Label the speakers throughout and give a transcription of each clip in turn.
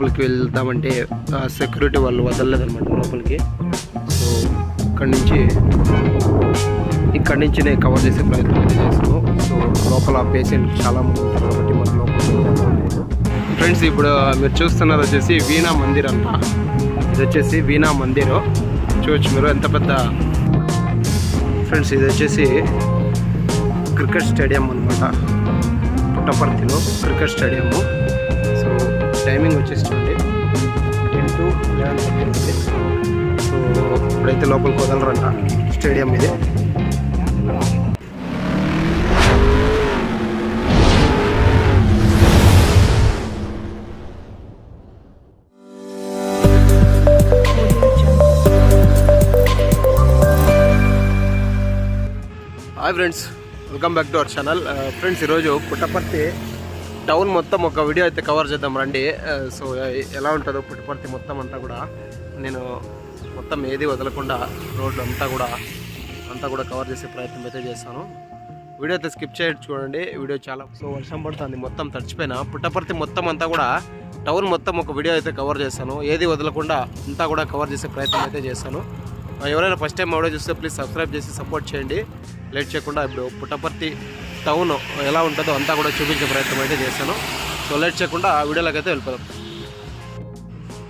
Speaker 1: లోపలికి వెళ్తామంటే సెక్యూరిటీ వాళ్ళు వదలలేదన్నమాట లోపలికి. సో ఇక్కడి నుంచి ఇక్కడి నుంచి నేను కవర్ చేసే ప్రయత్నం అయితే చేస్తాను సో లోపల పేషెంట్ చాలా మంది ఉంటారు కాబట్టి మన లోపల ఫ్రెండ్స్ ఇప్పుడు మీరు చూస్తున్నది వచ్చేసి వీణా మందిర్ అంట. ఇది వచ్చేసి వీణా మందిర్. చూడొచ్చు మీరు ఎంత పెద్ద ఫ్రెండ్స్ ఇది వచ్చేసి క్రికెట్ స్టేడియం అనమాట పుట్టపర్తిలో క్రికెట్ స్టేడియము టైమింగ్ వచ్చేసి చూడండి. Ten to eleven thirty so ఇప్పుడైతే లోపలికి వదలరంట స్టేడియం ఇది. Hi friends welcome back to our channel friends ఈరోజు పుట్టపర్తి టౌన్ మొత్తం ఒక వీడియో అయితే కవర్ చేద్దాం రండి. సో ఎలా ఉంటుందో పుట్టపర్తి మొత్తం అంతా కూడా నేను మొత్తం ఏది వదలకుండా రోడ్లు అంతా కూడా అంతా కూడా కవర్ చేసే ప్రయత్నం అయితే చేస్తాను. వీడియో అయితే స్కిప్ చేయడం చూడండి. వీడియో చాలా సో వర్షం పడుతుంది మొత్తం తడిచిపోయిన. పుట్టపర్తి మొత్తం అంతా కూడా టౌన్ మొత్తం ఒక వీడియో అయితే కవర్ చేస్తాను. ఏది వదలకుండా అంతా కూడా కవర్ చేసే ప్రయత్నం అయితే చేస్తాను. ఎవరైనా ఫస్ట్ టైం వీడియో చూస్తే ప్లీజ్ సబ్స్క్రైబ్ చేసి సపోర్ట్ చేయండి. లేట్ చేయకుండా ఇప్పుడు పుట్టపర్తి టౌన్ ఎలా ఉంటుందో అంతా కూడా చూపించే ప్రయత్నం అయితే చేశాను. సో లేట్ చేయకుండా ఆ వీడియోలోకి అయితే వెళ్ళిపోదాం.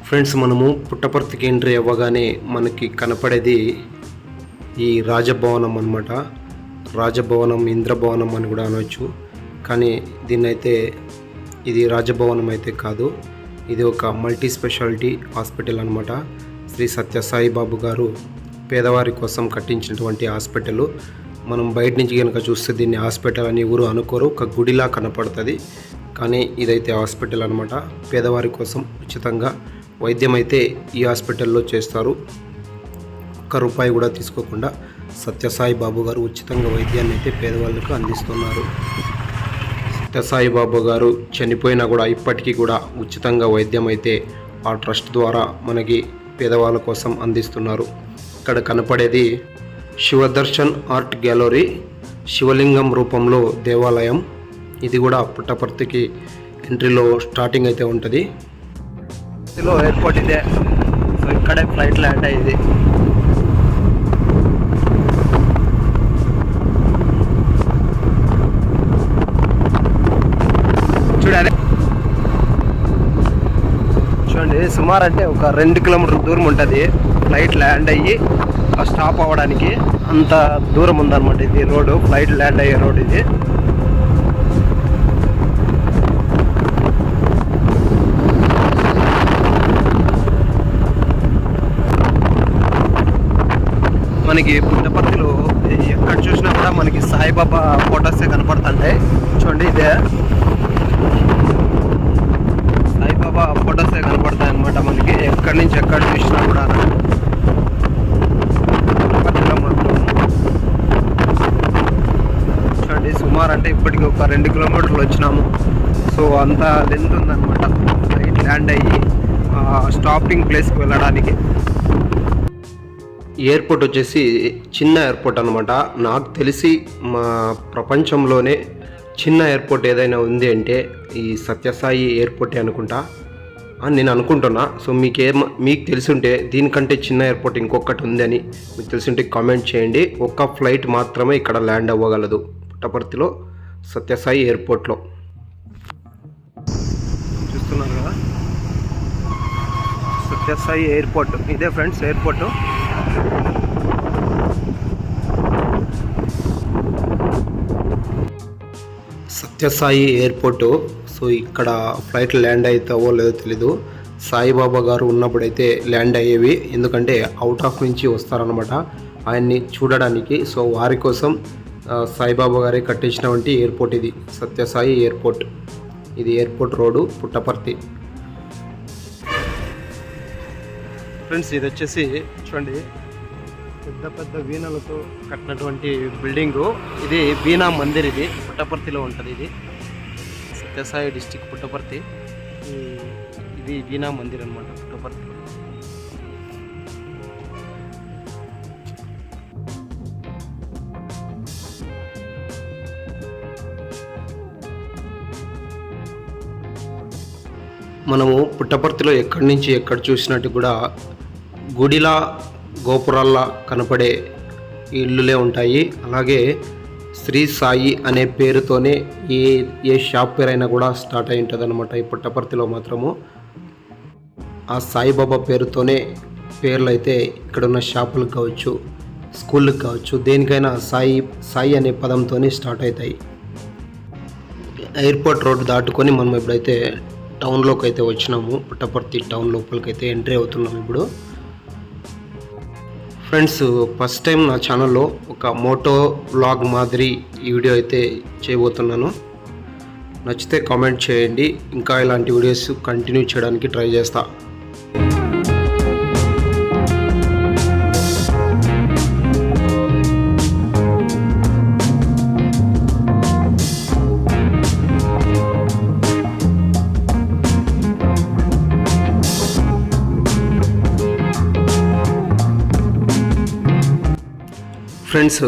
Speaker 1: ఫ్రెండ్స్ మనము పుట్టపర్తికి ఎంట్రీ అవ్వగానే మనకి కనపడేది ఈ రాజభవనం అనమాట రాజభవనం ఇంద్రభవనం అని కూడా అనవచ్చు కానీ దీన్నైతే ఇది రాజభవనం అయితే కాదు. ఇది ఒక మల్టీ స్పెషాలిటీ హాస్పిటల్ అనమాట శ్రీ సత్యసాయి బాబు గారు పేదవారి కోసం కట్టించినటువంటి హాస్పిటల్. మనం బయట నుంచి కనుక చూస్తే దీన్ని హాస్పిటల్ అని ఎవరు అనుకోరు. ఒక గుడిలా కనపడుతుంది. కానీ ఇదైతే హాస్పిటల్ అనమాట పేదవారి కోసం ఉచితంగా వైద్యం అయితే ఈ హాస్పిటల్లో చేస్తారు. ఒక్క రూపాయి కూడా తీసుకోకుండా సత్యసాయి బాబు గారు ఉచితంగా వైద్యాన్ని అయితే పేదవాళ్ళకు అందిస్తున్నారు. సత్యసాయి బాబు గారు చనిపోయినా కూడా ఇప్పటికీ కూడా ఉచితంగా వైద్యం అయితే ఆ ట్రస్ట్ ద్వారా మనకి పేదవాళ్ళ కోసం అందిస్తున్నారు. ఇక్కడ కనపడేది శివదర్శన్ ఆర్ట్ గ్యాలరీ శివలింగం రూపంలో దేవాలయం. ఇది కూడా పుట్టపర్తికి ఎంట్రీలో స్టార్టింగ్ అయితే ఉంటుంది. ఇందులో ఎయిర్పోర్ట్ ఇదే. సో ఇక్కడే ఫ్లైట్ ల్యాండ్ అయ్యింది చూడాలి చూడండి. సుమారు అంటే ఒక రెండు కిలోమీటర్ దూరం ఉంటుంది. ఫ్లైట్ ల్యాండ్ అయ్యి స్టాప్ అవ్వడానికి అంత దూరం ఉందన్నమాట ఇది రోడ్డు. ఫ్లైట్ ల్యాండ్ అయ్యే రోడ్ ఇది. మనకి పుట్టపర్తిలో ఎక్కడ చూసినా కూడా మనకి సాయిబాబా ఫొటోసే కనపడుతుంటాయి. చూడండి ఇదే. సాయిబాబా ఫొటోసే కనపడతాయి అనమాట మనకి. ఎక్కడి నుంచి ఎక్కడ చూసినా కూడా. చూడండి సుమారు అంటే ఇప్పటికి ఒక రెండు కిలోమీటర్లు వచ్చినాము. సో అంత లెంత్ ఉందన్నమాట. ఫ్లైట్ ల్యాండ్ అయ్యి స్టాపింగ్ ప్లేస్కి వెళ్ళడానికి. ఎయిర్పోర్ట్ వచ్చేసి చిన్న ఎయిర్పోర్ట్ అనమాట నాకు తెలిసి మా ప్రపంచంలోనే చిన్న ఎయిర్పోర్ట్ ఏదైనా ఉంది అంటే ఈ సత్యసాయి ఎయిర్పోర్టే అనుకుంటా. అని నేను అనుకుంటున్నా. సో మీకు మీకు తెలిసుంటే దీనికంటే చిన్న ఎయిర్పోర్ట్ ఇంకొకటి ఉందని మీకు తెలిసింటే కామెంట్ చేయండి. ఒక్క ఫ్లైట్ మాత్రమే ఇక్కడ ల్యాండ్ అవ్వగలదు. పుట్టపర్తిలో సత్యసాయి ఎయిర్పోర్ట్లో. చూస్తున్నారు కదా? సత్యసాయి ఎయిర్పోర్ట్. ఇదే friends airport. Sathya Sai airport. So ఇక్కడ ఫ్లైట్ ల్యాండ్ అవుతావో లేదో తెలీదు. సాయిబాబా గారు ఉన్నప్పుడైతే ల్యాండ్ అయ్యేవి ఎందుకంటే అవుట్ ఆఫ్ నుంచి వస్తారనమాట ఆయన్ని చూడడానికి. సో వారి కోసం సాయిబాబా గారే కట్టించినటువంటి ఎయిర్పోర్ట్ ఇది సత్యసాయి ఎయిర్పోర్ట్. ఇది ఎయిర్పోర్ట్ రోడ్డు పుట్టపర్తి. ఫ్రెండ్స్ ఇది వచ్చేసి చూడండి పెద్ద పెద్ద వీణలతో కట్టినటువంటి బిల్డింగు. ఇది వీణా మందిర్ ఇది పుట్టపర్తిలో ఉంటుంది ఇది. సత్యసాయి డిస్టిక్ పుట్టపర్తి. ఇది వీణా మందిర్ అనమాట పుట్టపర్తి. మనము పుట్టపర్తిలో ఎక్కడి నుంచి ఎక్కడ చూసినట్టు కూడా గుడిలా గోపురాల్లా కనపడే ఇల్లులే ఉంటాయి. అలాగే శ్రీ సాయి అనే పేరుతోనే ఏ ఏ షాప్ పేరైనా కూడా స్టార్ట్ అయి ఉంటుంది అనమాట ఈ పుట్టపర్తిలో మాత్రము. ఆ సాయిబాబా పేరుతోనే పేర్లు అయితే ఇక్కడున్న షాపులకు కావచ్చు స్కూళ్ళకి కావచ్చు దేనికైనా సాయి సాయి అనే పదంతోనే స్టార్ట్ అవుతాయి ఎయిర్పోర్ట్ రోడ్ దాటుకొని మనం ఇప్పుడైతే టౌన్లోకి అయితే వచ్చినాము పుట్టపర్తి టౌన్ లోపలికి అయితే ఎంట్రీ అవుతున్నాం ఇప్పుడు. ఫ్రెండ్స్ ఫస్ట్ టైం నా ఛానల్లో ఒక మోటో వ్లాగ్ మాదిరి ఈ వీడియో అయితే చేయబోతున్నాను. నచ్చితే కామెంట్ చేయండి. ఇంకా ఇలాంటి వీడియోస్ కంటిన్యూ చేయడానికి ట్రై చేస్తాను ఫ్రెండ్స్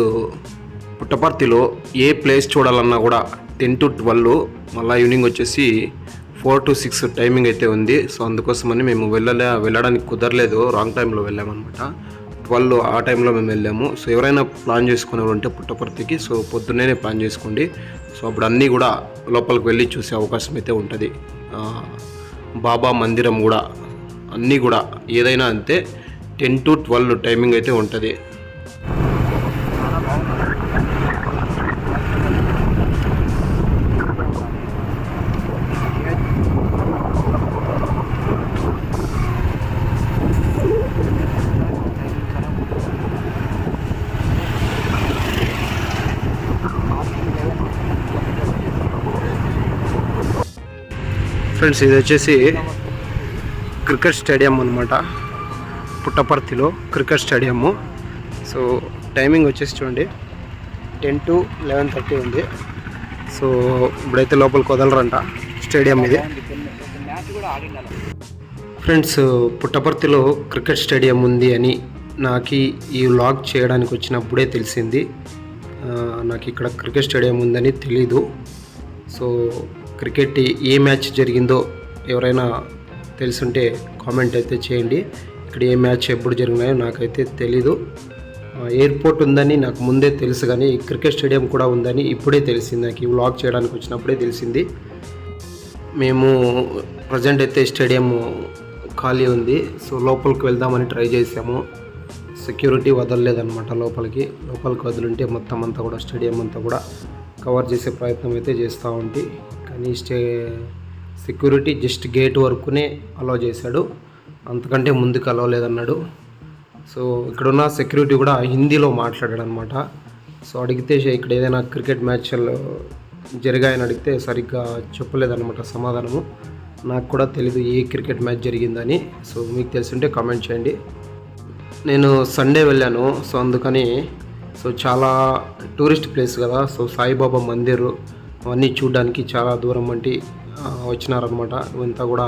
Speaker 1: పుట్టపర్తిలో ఏ ప్లేస్ చూడాలన్నా కూడా టెన్ టు ట్వెల్వ్ మళ్ళీ ఈవినింగ్ వచ్చేసి ఫోర్ టు సిక్స్ టైమింగ్ అయితే ఉంది. సో అందుకోసమని మేము వెళ్ళలే వెళ్ళడానికి కుదరలేదు. రాంగ్ టైంలో వెళ్ళామన్నమాట. ట్వెల్వ్ ఆ టైంలో మేము వెళ్ళాము. సో ఎవరైనా ప్లాన్ చేసుకునే ఉంటే పుట్టపర్తికి సో పొద్దున్నే ప్లాన్ చేసుకోండి. సో అప్పుడు అన్నీ కూడా లోపలికి వెళ్ళి చూసే అవకాశం అయితే ఉంటుంది. బాబా మందిరం కూడా అన్నీ కూడా ఏదైనా అంతే టెన్ టు ట్వెల్వ్ టైమింగ్ అయితే ఉంటుంది. ఫ్రెండ్స్ ఇది వచ్చేసి క్రికెట్ స్టేడియం అనమాట పుట్టపర్తిలో క్రికెట్ స్టేడియము. సో టైమింగ్ వచ్చేసి చూడండి. టెన్ టు లెవెన్ థర్టీ ఉంది. సో ఇప్పుడైతే లోపలికి వదలరంట. స్టేడియం ఇది. ఫ్రెండ్స్ పుట్టపర్తిలో క్రికెట్ స్టేడియం ఉంది అని నాకు ఈ వ్లాగ్ చేయడానికి వచ్చినప్పుడే తెలిసింది. నాకు ఇక్కడ క్రికెట్ స్టేడియం ఉందని తెలీదు. సో క్రికెట్ ఏ మ్యాచ్ జరిగిందో ఎవరైనా తెలుసుంటే కామెంట్ అయితే చేయండి. ఇక్కడ ఏ మ్యాచ్ ఎప్పుడు జరిగినాయో నాకైతే తెలీదు. ఎయిర్పోర్ట్ ఉందని నాకు ముందే తెలుసు కానీ క్రికెట్ స్టేడియం కూడా ఉందని ఇప్పుడే తెలిసింది. నాకు ఈ వ్లాగ్ చేయడానికి వచ్చినప్పుడే తెలిసింది. మేము ప్రజెంట్ అయితే స్టేడియం ఖాళీ ఉంది. సో లోపలికి వెళ్దామని ట్రై చేసాము సెక్యూరిటీ వదలలేదన్నమాట లోపలికి. లోపలికి వదిలింటే మొత్తం అంతా కూడా స్టేడియం అంతా కూడా కవర్ చేసే ప్రయత్నం అయితే చేస్తూ ఉంటే. కానీ స్టే సెక్యూరిటీ జస్ట్ గేట్ వరకునే అలో చేశాడు. అంతకంటే ముందుకు అలో లేదన్నాడు. సో ఇక్కడున్న సెక్యూరిటీ కూడా హిందీలో మాట్లాడాడు అనమాట సో అడిగితే ఇక్కడ ఏదైనా క్రికెట్ మ్యాచ్లు జరిగాయని అడిగితే సరిగ్గా చెప్పలేదన్నమాట సమాధానము. నాకు కూడా తెలీదు ఏ క్రికెట్ మ్యాచ్ జరిగిందని. సో మీకు తెలిసింటే కామెంట్ చేయండి. నేను సండే వెళ్ళాను. సో అందుకని సో చాలా టూరిస్ట్ ప్లేస్ కదా. సో సాయిబాబా మందిర్ అవన్నీ చూడడానికి చాలా దూరం వంటి వచ్చినారనమాట ఇవంతా కూడా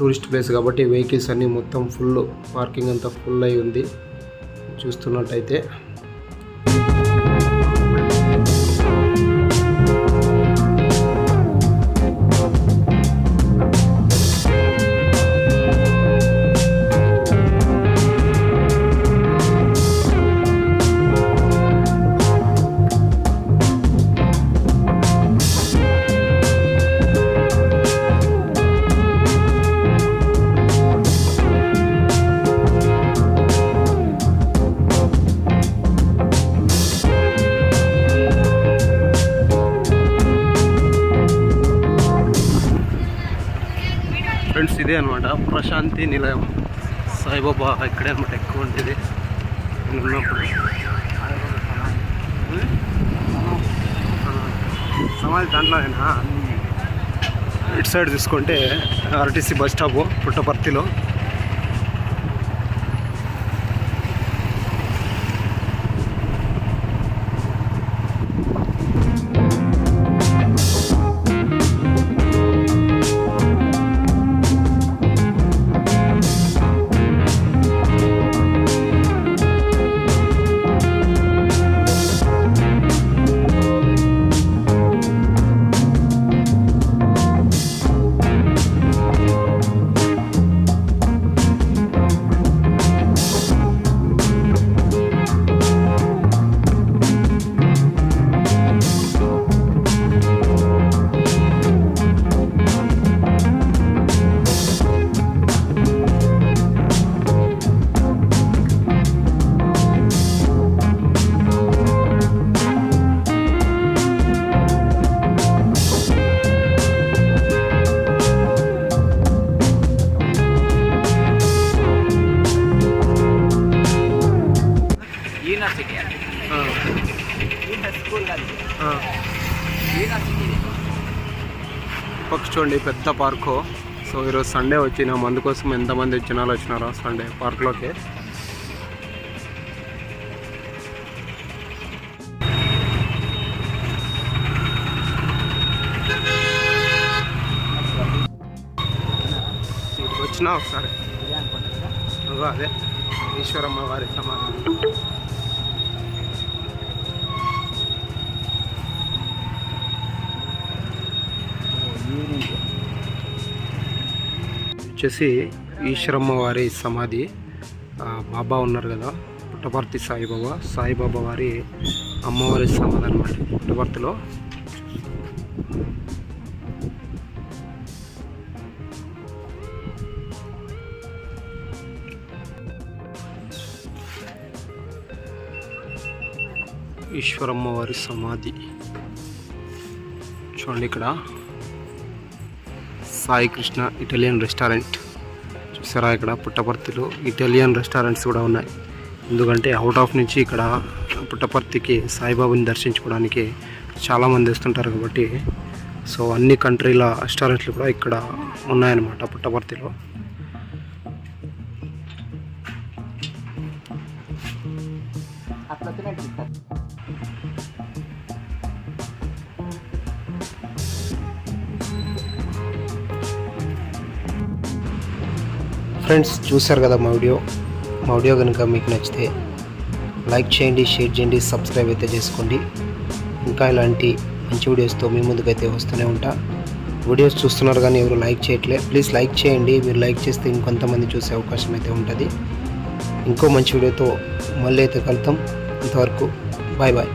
Speaker 1: టూరిస్ట్ ప్లేస్ కాబట్టి వెహికల్స్ అన్నీ మొత్తం ఫుల్ పార్కింగ్ అంతా ఫుల్ అయి ఉంది. చూస్తున్నట్టయితే. ఫ్రెండ్స్ ఇదే అనమాట ప్రశాంతి నిలయం. సాయిబాబా ఇక్కడే అనమాట ఎక్కువ ఉండేది. నేను ఉన్నప్పుడు. సమాధి దాంట్లోనేనా? ఇటు సైడ్ చూసుకుంటే ఆర్టీసీ బస్ స్టాప్ పుట్టపర్తిలో. చూడండి పెద్ద పార్కు సో ఈరోజు సండే వచ్చిన మందు కోసం ఎంతమంది జనాలు వచ్చినారో సండే పార్క్లోకి వచ్చినా ఒకసారి. అదే ఈశ్వరమ్మ వారి
Speaker 2: సమాధానం
Speaker 1: వచ్చేసి ఈశ్వరమ్మ వారి సమాధి బాబా ఉన్నారు కదా పుట్టపర్తి సాయిబాబా. సాయిబాబా వారి అమ్మవారి సమాధి అనమాట పుట్టపర్తిలో. ఈశ్వరమ్మ వారి సమాధి. చూడండి ఇక్కడ. Sai Krishna Italian restaurant. చూసారా ఇక్కడ పుట్టపర్తిలో ఇటాలియన్ రెస్టారెంట్స్ కూడా ఉన్నాయి. ఎందుకంటే అవుట్ ఆఫ్ నుంచి ఇక్కడ పుట్టపర్తికి సాయిబాబాని దర్శించుకోవడానికి చాలామంది వస్తుంటారు కాబట్టి సో అన్ని కంట్రీల రెస్టారెంట్లు కూడా ఇక్కడ ఉన్నాయన్నమాట పుట్టపర్తిలో.
Speaker 2: అట్లా
Speaker 1: ఫ్రెండ్స్ చూశారు కదా మా వీడియో? మా వీడియో కనుక మీకు నచ్చితే లైక్ చేయండి షేర్ చేయండి సబ్స్క్రైబ్ అయితే చేసుకోండి. ఇంకా ఇలాంటి మంచి వీడియోస్తో మీ ముందుకైతే వస్తూనే ఉంటా. వీడియోస్ చూస్తున్నారు కానీ ఎవరు లైక్ చేయట్లే. ప్లీజ్ లైక్ చేయండి. మీరు లైక్ చేస్తే ఇంకొంతమంది చూసే అవకాశం అయితే ఉంటుంది. ఇంకో మంచి వీడియోతో మళ్ళీ అయితే కలుద్దాం. ఇంతవరకు బాయ్ బాయ్